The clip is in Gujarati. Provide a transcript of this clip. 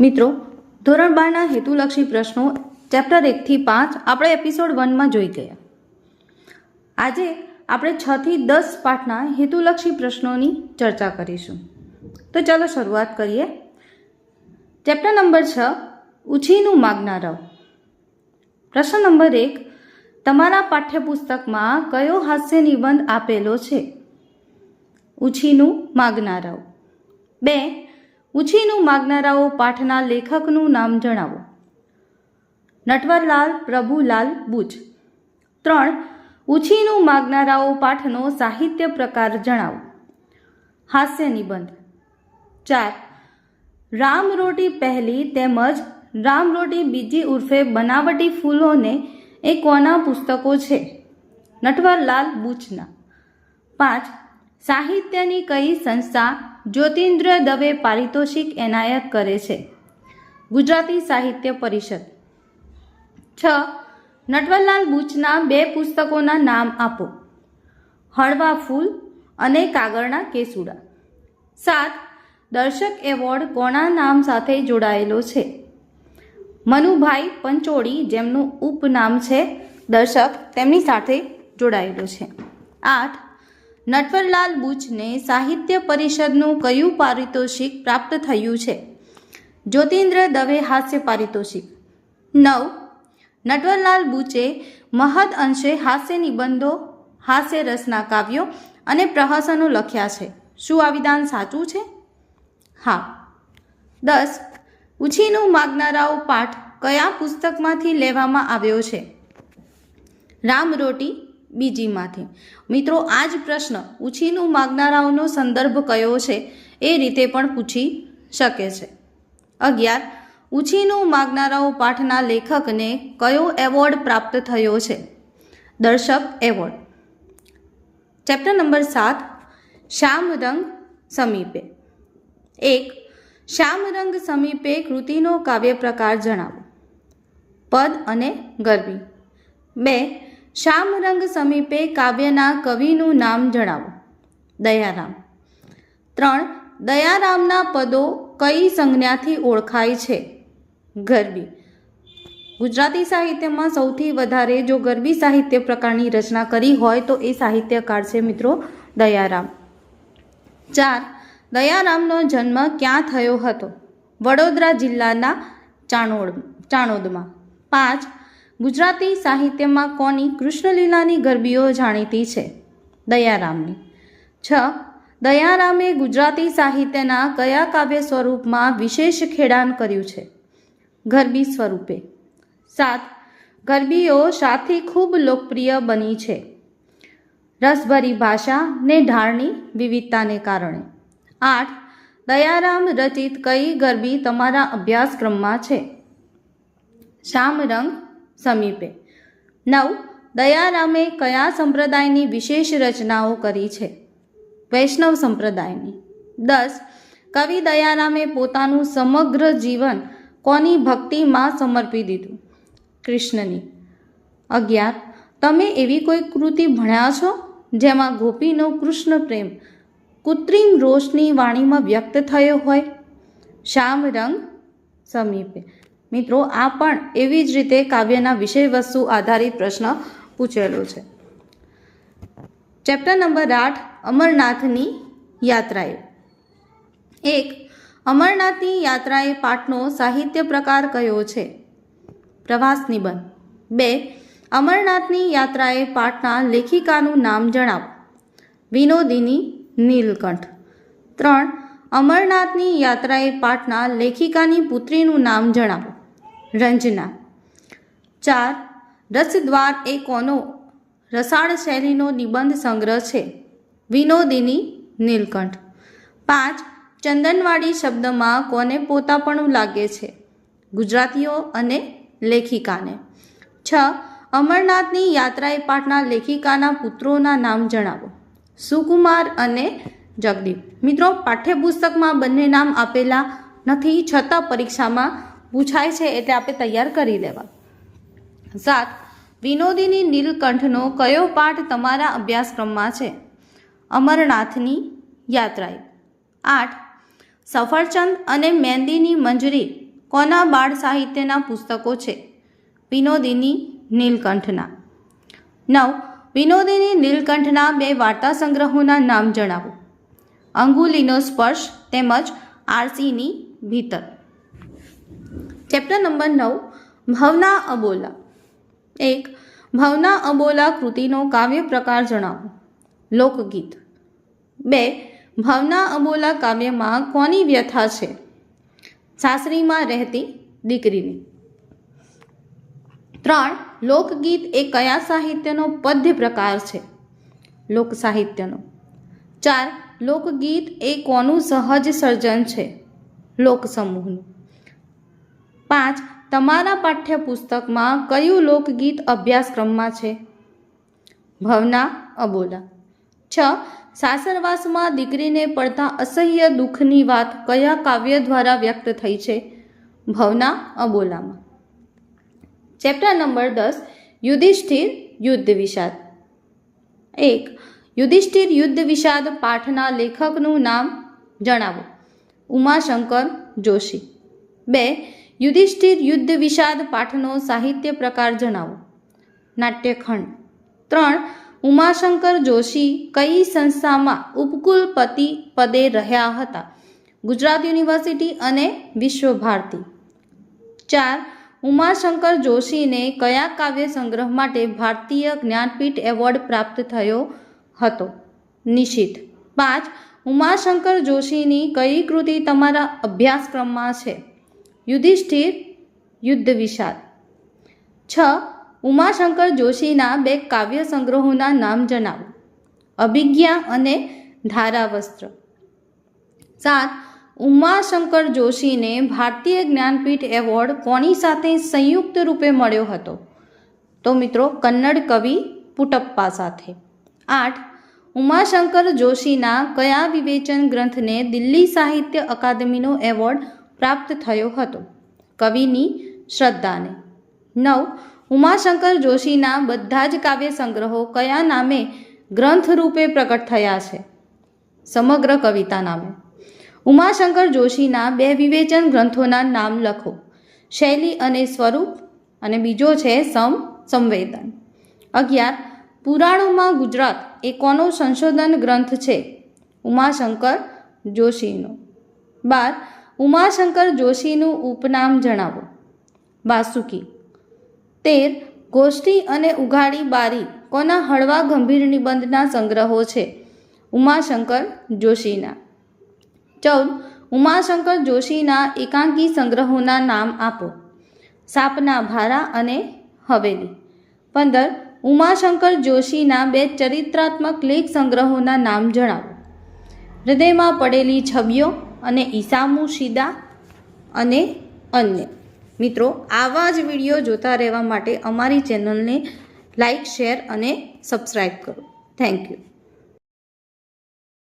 મિત્રો, ધોરણ બારના હેતુલક્ષી પ્રશ્નો ચેપ્ટર એકથી પાંચ આપણે એપિસોડ વનમાં જોઈ ગયા. આજે આપણે છ થી દસ પાઠના હેતુલક્ષી પ્રશ્નોની ચર્ચા કરીશું. તો ચાલો શરૂઆત કરીએ. ચેપ્ટર નંબર છ, ઉછીનું માગનારાઓ પ્રશ્ન નંબર એક, તમારા પાઠ્યપુસ્તકમાં કયો હાસ્ય નિબંધ આપેલો છે? ઉછીનું માગનારાઓ બે ઉછીનું માગનારાઓ પાઠના લેખકનું નામ જણાવો. નટવરલાલ પ્રભુલાલ બુચ ત્રણ, ઉછીનું માગનારાઓ પાઠનો સાહિત્ય પ્રકાર જણાવો. હાસ્ય નિબંધ. ચાર, રામ રોટી પહેલી તેમજ રામ રોટી બીજી ઉર્ફે બનાવટી ફૂલોને એ કોના પુસ્તકો છે. નટવરલાલ બુચના પાંચ, સાહિત્યની કઈ સંસ્થા જ્યોતિન્દ્ર દવે પારિતોષિક એનાયત કરે છે. ગુજરાતી સાહિત્ય પરિષદ. છ. નટવરલાલ બુચના બે પુસ્તકોના નામ આપો. હળવા ફૂલ અને કાગળના કેસુડા. સાત. દર્શક એવોર્ડ કોના નામ સાથે જોડાયેલો છે? મનુભાઈ પંચોળી જેમનું ઉપનામ છે દર્શક તેમની સાથે જોડાયેલો છે. આઠ. નટવરલાલ બુચને સાહિત્ય પરિષદનું કયું પારિતોષિક પ્રાપ્ત થયું છે? જ્યોતિન્દ્ર દવે હાસ્ય પારિતોષિક. નવ. નટવરલાલ બુચે મહદ અંશે હાસ્ય નિબંધો, હાસ્ય રસના કાવ્યો અને પ્રહસનો લખ્યા છે. શું આ વિધાન સાચું છે? હા. દસ. ઉછીનું માગનારાઓ પાઠ કયા પુસ્તકમાંથી લેવામાં આવ્યો છે? રામ રોટી બીજીમાંથી. મિત્રો આ જ પ્રશ્ન ઉછીનું માગનારાઓનો સંદર્ભ કયો છે એ રીતે પણ પૂછી શકે છે. અગિયાર, ઉછીનું માગનારાઓ પાઠના લેખકને કયો એવોર્ડ પ્રાપ્ત થયો છે? દર્શક એવોર્ડ. ચેપ્ટર નંબર સાત, શ્યામ રંગ સમીપે. એક, શ્યામ રંગ સમીપે કૃતિનો કાવ્ય પ્રકાર જણાવો. પદ અને ગરબી. બે શ્યામ રંગ સમીપે કાવ્યના કવિનું નામ જણાવો. દયારામ. ત્રણ, દયારામના પદો કઈ સંજ્ઞાથી ઓળખાય છે? ગરબી. ગુજરાતી સાહિત્યમાં સૌથી વધારે જો ગરબી સાહિત્ય પ્રકારની રચના કરી હોય તો એ સાહિત્યકાર છે મિત્રો દયારામ. ચાર, દયારામનો જન્મ ક્યાં થયો હતો? વડોદરા જિલ્લાના ચાણોડ, ચાણોદમાં. પાંચ ગુજરાતી સાહિત્યમાં કોની કૃષ્ણલીલાની ગરબીઓ જાણીતી છે? દયારામની. છ. દયારામે ગુજરાતી સાહિત્યના કયા કાવ્ય સ્વરૂપમાં વિશેષ ખેડાણ કર્યું છે? ગરબી સ્વરૂપે. સાત. ગરબીઓ શાથી ખૂબ લોકપ્રિય બની છે. રસભરી ભાષા ને ઢાળની વિવિધતાને કારણે. આઠ. દયારામ રચિત કઈ ગરબી તમારા અભ્યાસક્રમમાં છે? શ્યામ રંગ સમીપે. નવ. દયારામે કયા સંપ્રદાયની વિશેષ રચનાઓ કરી છે? વૈષ્ણવ સંપ્રદાયની. દસ. કવિ દયારામે પોતાનું સમગ્ર જીવન કોની ભક્તિમાં સમર્પી દીધું? કૃષ્ણની. અગિયાર. તમે એવી કોઈ કૃતિ ભણ્યા છો જેમાં ગોપીનો કૃષ્ણ પ્રેમ કૃત્રિમ રોષની વાણીમાં વ્યક્ત થયો હોય? શ્યામ રંગ સમીપે. મિત્રો, આ પણ એવી જ રીતે કાવ્યના વિષય વસ્તુ આધારિત પ્રશ્ન પૂછેલો છે. ચેપ્ટર નંબર આઠ, અમરનાથની યાત્રાએ. એક, અમરનાથની યાત્રાએ પાઠનો સાહિત્ય પ્રકાર કયો છે? પ્રવાસ નિબંધ. બે, અમરનાથની યાત્રાએ પાઠના લેખિકાનું નામ જણાવો. વિનોદિની નીલકંઠ. ત્રણ, અમરનાથની યાત્રાએ પાઠના લેખિકાની પુત્રીનું નામ જણાવો. રંજના. ચાર, રસદ્વાર એ કોનો રસાળ શૈલીનો નિબંધ સંગ્રહ છે? વિનોદિની નીલકંઠ. પાંચ, ચંદનવાડી શબ્દમાં કોને પોતાપણું લાગે છે? ગુજરાતીઓ અને લેખિકાને. છ, અમરનાથની યાત્રાએ પાઠના લેખિકાના પુત્રોના નામ જણાવો. સુકુમાર અને જગદીપ. મિત્રો, પાઠ્યપુસ્તકમાં બંને નામ આપેલા નથી, છતાં પરીક્ષામાં પૂછાય છે એટલે આપણે તૈયાર કરી લેવા. સાત, વિનોદીની નીલકંઠનો કયો પાઠ તમારા અભ્યાસક્રમમાં છે? અમરનાથની યાત્રાએ. આઠ, સફરચંદ અને મહેંદીની મંજરી કોના બાળ સાહિત્યના પુસ્તકો છે? વિનોદીની નીલકંઠના. નવ, વિનોદીની નીલકંઠના બે વાર્તા સંગ્રહોના નામ જણાવો. અંગુલીનો સ્પર્શ તેમજ આરસીની ભીતર. ચેપ્ટર નંબર નવ, ભાવના અબોલા. એક, ભાવના અબોલા કૃતિનો કાવ્ય પ્રકાર જણાવો. લોકગીત. બે, ભાવના અબોલા કાવ્યમાં કોની વ્યથા છે? સાસરીમાં રહેતી દીકરીની. ત્રણ, લોકગીત એ કયા સાહિત્યનો પદ્ય પ્રકાર છે? લોક સાહિત્યનો ચાર, લોકગીત એ કોનું સહજ સર્જન છે? લોક સમૂહનું પાંચ, તમારા પાઠ્યપુસ્તકમાં કયું લોકગીત અભ્યાસક્રમમાં છે? ભવના, અબોલા. છ, સાસરવાસમાં દીકરીને પડતા અસહ્ય દુઃખની વાત કયા કાવ્ય દ્વારા વ્યક્ત થઈ છે? ભવના, અબોલામાં. ચેપ્ટર નંબર દસ, યુધિષ્ઠિર યુદ્ધ વિષાદ. એક, યુધિષ્ઠિર યુદ્ધ વિષાદ પાઠના લેખકનું નામ જણાવો. ઉમાશંકર જોશી. બે યુધિષ્ઠિર યુદ્ધ વિષાદ પાઠનો સાહિત્ય પ્રકાર જણાવો. નાટ્યખંડ. ત્રણ, ઉમાશંકર જોશી કઈ સંસ્થામાં ઉપકુલપતિ પદે રહ્યા હતા? ગુજરાત યુનિવર્સિટી અને વિશ્વભારતી. ચાર, ઉમાશંકર જોશીને કયા કાવ્ય સંગ્રહ માટે ભારતીય જ્ઞાનપીઠ એવોર્ડ પ્રાપ્ત થયો હતો? નિશિત. પાંચ, ઉમાશંકર જોશીની કઈ કૃતિ તમારા અભ્યાસક્રમમાં છે? યુધિષ્ઠિર યુદ્ધ વિષાદ છ. ઉમાશંકર જોશીના બે કાવ્ય સંગ્રહોના નામ જણાવો. અભિજ્ઞા અને ધારાવસ્ત્ર. સાત. ઉમાશંકર જોશીને ભારતીય જ્ઞાનપીઠ એવોર્ડ કોની સાથે સંયુક્ત રૂપે મળ્યો હતો? તો મિત્રો, કન્નડ કવિ પુટપ્પા સાથે. આઠ. ઉમાશંકર જોશીના કયા વિવેચન ગ્રંથને દિલ્હી સાહિત્ય અકાદમીનો એવોર્ડ પ્રાપ્ત થયો હતો. કવિની શ્રદ્ધાને. નવ. ઉમાશંકર જોશીના બધા જ કાવ્ય સંગ્રહો કયા નામે ગ્રંથ રૂપે પ્રગટ થયા છે? સમગ્ર કવિતા નામે. ઉમાશંકર જોશીના બે વિવેચન ગ્રંથોના નામ લખો. શૈલી અને સ્વરૂપ, અને બીજો છે સમ, સંવેદન. અગિયાર. પુરાણોમાં ગુજરાત એ કોનો સંશોધન ગ્રંથ છે? ઉમાશંકર જોશીનો. બાર. ઉમાશંકર જોશીનું ઉપનામ જણાવો. બાસુકી. તેર, ગોષ્ઠી અને ઉઘાડી બારી કોના હળવા ગંભીર નિબંધના સંગ્રહો છે? ઉમાશંકર જોશીના. ચૌદ, ઉમાશંકર જોશીના એકાંકી સંગ્રહોના નામ આપો. સાપના ભારા અને હવેલી. પંદર, ઉમાશંકર જોશીના બે ચરિત્રાત્મક લેખ સંગ્રહોના નામ જણાવો. હૃદયમાં પડેલી છબીઓ અને ઈસામુ, શિદા અને અન્ય. મિત્રો, આવા જ વીડિયો જોતા રહેવા માટે અમારી ચેનલને લાઈક શેર અને સબસ્ક્રાઈબ કરો. Thank you